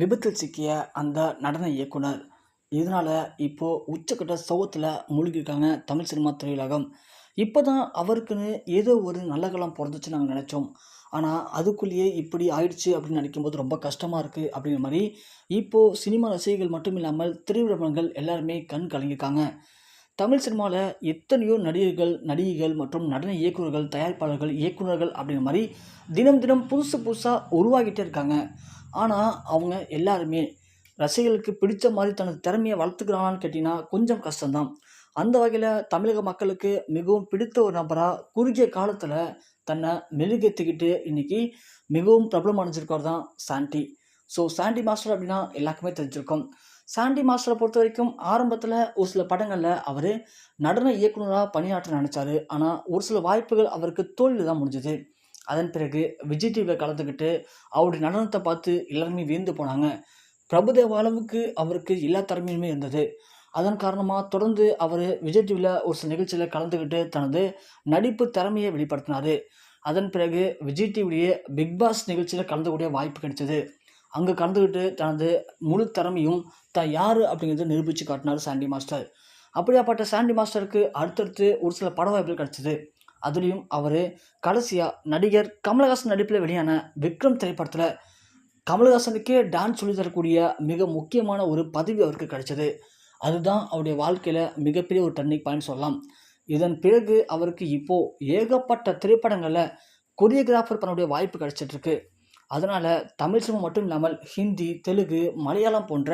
விபத்தில் சிக்கிய அந்த நடன இயக்குனர். இதனால் இப்போது உச்சக்கட்ட சோகத்தில் மூழ்கியிருக்காங்க தமிழ் சினிமா திரையுலகம். இப்போ தான் அவருக்குன்னு ஏதோ ஒரு நல்ல காலம் பிறந்துச்சுன்னு நாங்கள் நினச்சோம். ஆனால் அதுக்குள்ளேயே இப்படி ஆயிடுச்சு அப்படின்னு நினைக்கும்போது ரொம்ப கஷ்டமாக இருக்குது அப்படிங்கிற மாதிரி இப்போது சினிமா ரசிகர்கள் மட்டும் இல்லாமல் திரையுலகங்கள் எல்லாருமே கண் கலங்கியிருக்காங்க. தமிழ் சினிமாவில் எத்தனையோ நடிகர்கள் நடிகைகள் மற்றும் நடன இயக்குநர்கள் தயாரிப்பாளர்கள் இயக்குனர்கள் அப்படிங்கிற மாதிரி தினம் தினம் புதுசு புதுசாக உருவாகிட்டே இருக்காங்க. ஆனால் அவங்க எல்லாருமே ரசிகர்களுக்கு பிடித்த மாதிரி தனது திறமையை வளர்த்துக்கிறாங்களான்னு கேட்டிங்கன்னா கொஞ்சம் கஷ்டம்தான். அந்த வகையில் தமிழக மக்களுக்கு மிகவும் பிடித்த ஒரு நபராக குறுகிய காலத்தில் தன்னை மெருகேற்றிக்கிட்டு இன்றைக்கி மிகவும் பிரபலம் அடைஞ்சிருக்கவர் தான் சாண்டி. ஸோ சாண்டி மாஸ்டர் அப்படின்னா எல்லாருக்குமே தெரிஞ்சிருக்கும். சாண்டி மாஸ்டரை பொறுத்த வரைக்கும் ஆரம்பத்தில் ஒரு சில படங்களில் அவர் நடன இயக்குனராக பணியாற்ற நினச்சாரு. ஆனால் ஒரு சில வாய்ப்புகள் அவருக்கு தோல்வி தான் முடிஞ்சுது. அதன் பிறகு விஜய் டிவியில் கலந்துக்கிட்டு அவருடைய நடனத்தை பார்த்து எல்லாருமே வியந்து போனாங்க. பிரபுதேவ அளவுக்கு அவருக்கு எல்லா திறமையுமே இருந்தது. அதன் காரணமாக தொடர்ந்து அவர் விஜய் டிவியில் ஒரு சில நிகழ்ச்சியில் கலந்துக்கிட்டு தனது நடிப்பு திறமையை வெளிப்படுத்தினார். அதன் பிறகு விஜய் டிவிலேயே பிக் பாஸ் நிகழ்ச்சியில் கலந்துக்கூடிய வாய்ப்பு கிடைச்சது. அங்கே கலந்துக்கிட்டு தனது முழு திறமையும் தான் யார் அப்படிங்கிறத நிரூபித்து காட்டினார் சாண்டி மாஸ்டர் அப்படியாப்பட்ட சாண்டி மாஸ்டருக்கு அடுத்தடுத்து ஒரு சில பட வாய்ப்புகள் கிடச்சிது. அதுலேயும் அவர் கடைசியாக நடிகர் கமலஹாசன் நடிப்பில் வெளியான விக்ரம் திரைப்படத்தில் கமலஹாசனுக்கே டான்ஸ் சொல்லி தரக்கூடிய மிக முக்கியமான ஒரு பதவி அவருக்கு கிடைச்சது. அதுதான் அவருடைய வாழ்க்கையில் மிகப்பெரிய ஒரு டர்னிங் பாயிண்ட் சொல்லலாம். இதன் பிறகு அவருக்கு இப்போது ஏகப்பட்ட திரைப்படங்களில் கொரியோகிராஃபர் பண்ணக்கூடிய வாய்ப்பு கிடைச்சிட்ருக்கு அதனால் தமிழ் சினிமா மட்டும் இல்லாமல் ஹிந்தி தெலுங்கு மலையாளம் போன்ற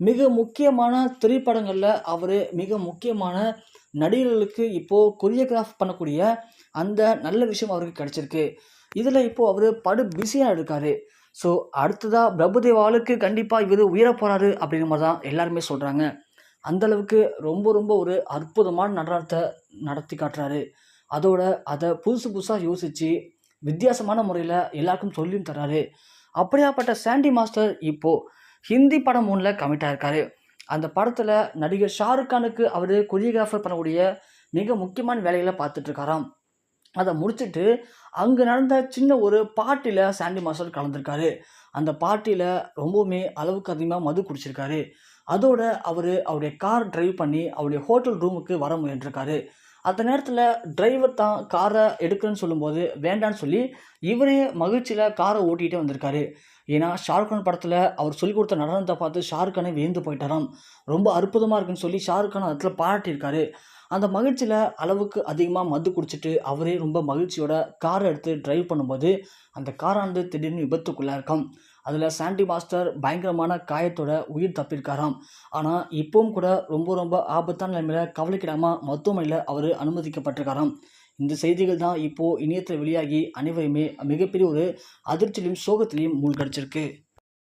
மிக முக்கியமான திரைப்படங்களில் அவர் மிக முக்கியமான நடிகர்களுக்கு இப்போது கொரியோகிராஃப் பண்ணக்கூடிய அந்த நல்ல விஷயம் அவருக்கு கிடச்சிருக்கு. இதில் இப்போது அவர் படு பிஸியாக இருக்கார். ஸோ அடுத்ததாக பிரபுதேவாளுக்கு கண்டிப்பாக இவர் உயர போகிறாரு அப்படிங்கிற மாதிரி தான் எல்லாருமே சொல்கிறாங்க அந்தளவுக்கு ரொம்ப ரொம்ப ஒரு அற்புதமான நடனத்தை நடத்தி காட்டுறாரு. அதோட அதை புதுசு புதுசாக யோசித்து வித்தியாசமான முறையில் எல்லாருக்கும் சொல்லியும் தராரு அப்படியாப்பட்ட சாண்டி மாஸ்டர் இப்போது ஹிந்தி படம் ஒன்றில் கமிட் ஆயிருக்காரு. அந்த படத்தில் நடிகர் ஷாருக் கானுக்கு அவர் கொரியோகிராஃபர் பண்ணக்கூடிய மிக முக்கியமான வேலைகளை பார்த்துட்ருக்காராம் அதை முடிச்சுட்டு அங்கே நடந்த சின்ன ஒரு பார்ட்டியில் சாண்டி மாஸ்டர் கலந்துருக்காரு. அந்த பார்ட்டியில் ரொம்பவுமே அளவுக்கு அதிகமாக மது குடிச்சிருக்காரு. அதோட அவர் அவருடைய கார் டிரைவ் பண்ணி அவருடைய ஹோட்டல் ரூமுக்கு வர முயன்றிருக்காரு. அந்த நேரத்தில் டிரைவர் தான் காரை எடுக்கிறேன்னு சொல்லும்போது வேண்டான்னு சொல்லி இவரே மகிழ்ச்சியில் காரை ஓட்டிகிட்டே வந்திருக்காரு. ஏன்னா ஷாருக்கான் படத்தில் அவர் சொல்லிக் கொடுத்த நடனத்தை பார்த்து ஷாருக்கானே வியந்து போயிட்டாராம். ரொம்ப அற்புதமாக இருக்குன்னு சொல்லி ஷாருக்கான் அதில் பாராட்டியிருக்காரு. அந்த மகிழ்ச்சியில் அளவுக்கு அதிகமாக மது குடிச்சிட்டு அவரே ரொம்ப மகிழ்ச்சியோட காரை எடுத்து டிரைவ் பண்ணும்போது அந்த காரானது திடீர்னு விபத்துக்குள்ளே இருக்கும் அதில் சாண்டி மாஸ்டர் பயங்கரமான காயத்தோட உயிர் தப்பியிருக்காராம் ஆனால் இப்பவும் கூட ரொம்ப ரொம்ப ஆபத்தான நிலைமையில் கவலைக்கிடாமல் மருத்துவமனையில் அவர் அனுமதிக்கப்பட்டிருக்காராம். இந்த செய்திகள் தான் இப்போது இணையத்தில் வெளியாகி அனைவருமே மிகப்பெரிய ஒரு அதிர்ச்சியிலையும் சோகத்திலையும் மூழ்கடிச்சிருக்கு.